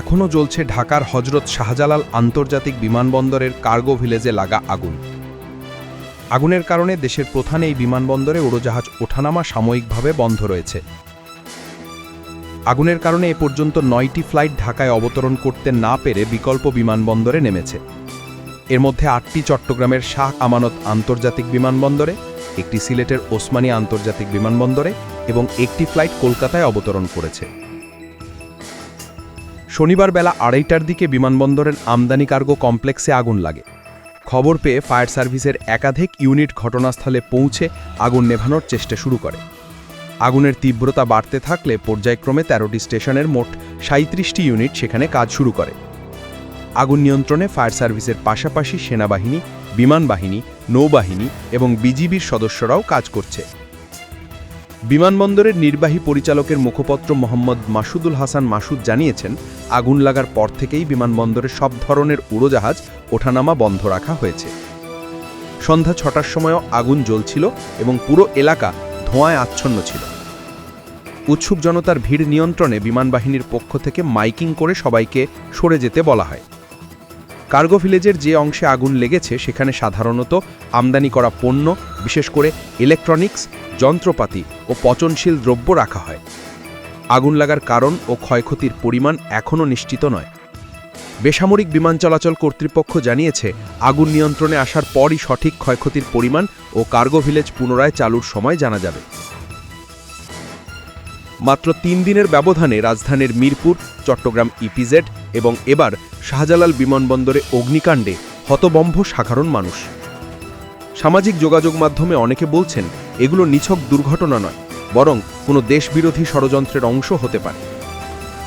এখনও জ্বলছে ঢাকার হজরত শাহজালাল আন্তর্জাতিক বিমানবন্দরের কার্গো ভিলেজে লাগা আগুন। আগুনের কারণে দেশের প্রধান এই বিমানবন্দরে উড়োজাহাজ ওঠানামা সাময়িকভাবে বন্ধ রয়েছে। আগুনের কারণে এ পর্যন্ত নয়টি ফ্লাইট ঢাকায় অবতরণ করতে না পেরে বিকল্প বিমানবন্দরে নেমেছে। এর মধ্যে আটটি চট্টগ্রামের শাহ আমানত আন্তর্জাতিক বিমানবন্দরে, একটি সিলেটের ওসমানী আন্তর্জাতিক বিমানবন্দরে এবং একটি ফ্লাইট কলকাতায় অবতরণ করেছে। শনিবার বেলা আড়াইটার দিকে বিমানবন্দরের আমদানি কার্গো কমপ্লেক্সে আগুন লাগে। খবর পেয়ে ফায়ার সার্ভিসের একাধিক ইউনিট ঘটনাস্থলে পৌঁছে আগুন নেভানোর চেষ্টা শুরু করে। আগুনের তীব্রতা বাড়তে থাকলে পর্যায়ক্রমে তেরোটি স্টেশনের মোট সাঁত্রিশটি ইউনিট সেখানে কাজ শুরু করে। আগুন নিয়ন্ত্রণে ফায়ার সার্ভিসের পাশাপাশি সেনাবাহিনী, বিমান বাহিনী, নৌবাহিনী এবং বিজিবির সদস্যরাও কাজ করছে। বিমানবন্দরের নির্বাহী পরিচালকের মুখপত্র মোহাম্মদ মাসুদুল হাসান মাসুদ জানিয়েছেন, আগুন লাগার পর থেকেই বিমানবন্দরে সব ধরনের উড়োজাহাজ ওঠানামা বন্ধ রাখা হয়েছে। সন্ধ্যা ছটার সময়ও আগুন জ্বলছিল এবং পুরো এলাকা ধোঁয়ায় আচ্ছন্ন ছিল। উৎসুক জনতার ভিড় নিয়ন্ত্রণে বিমানবাহিনীর পক্ষ থেকে মাইকিং করে সবাইকে সরে যেতে বলা হয়। কার্গো ভিলেজের যে অংশে আগুন লেগেছে, সেখানে সাধারণত আমদানি করা পণ্য, বিশেষ করে ইলেকট্রনিক্স যন্ত্রপাতি ও পচনশীল দ্রব্য রাখা হয়। আগুন লাগার কারণ ও ক্ষয়ক্ষতির পরিমাণ এখনও নিশ্চিত নয়। বেসামরিক বিমান চলাচল কর্তৃপক্ষ জানিয়েছে, আগুন নিয়ন্ত্রণে আসার পরই সঠিক ক্ষয়ক্ষতির পরিমাণ ও কার্গো ভিলেজ পুনরায় চালুর সময় জানা যাবে। মাত্র তিন দিনের ব্যবধানে রাজধানীর মিরপুর, চট্টগ্রাম ইপিজেড এবং এবার শাহজালাল বিমানবন্দরে অগ্নিকাণ্ডে হতবম্ব সাধারণ মানুষ। সামাজিক যোগাযোগ মাধ্যমে অনেকে বলছেন, এগুলো নিছক দুর্ঘটনা নয়, বরং কোনো দেশবিরোধী ষড়যন্ত্রের অংশ হতে পারে।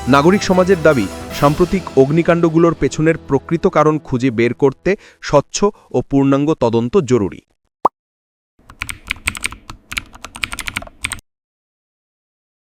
নাগরিক সমাজের দাবি, সাম্প্রতিক অগ্নিকাণ্ডগুলোর পেছনের প্রকৃত কারণ খুঁজে বের করতে স্বচ্ছ ও পূর্ণাঙ্গ তদন্ত জরুরি।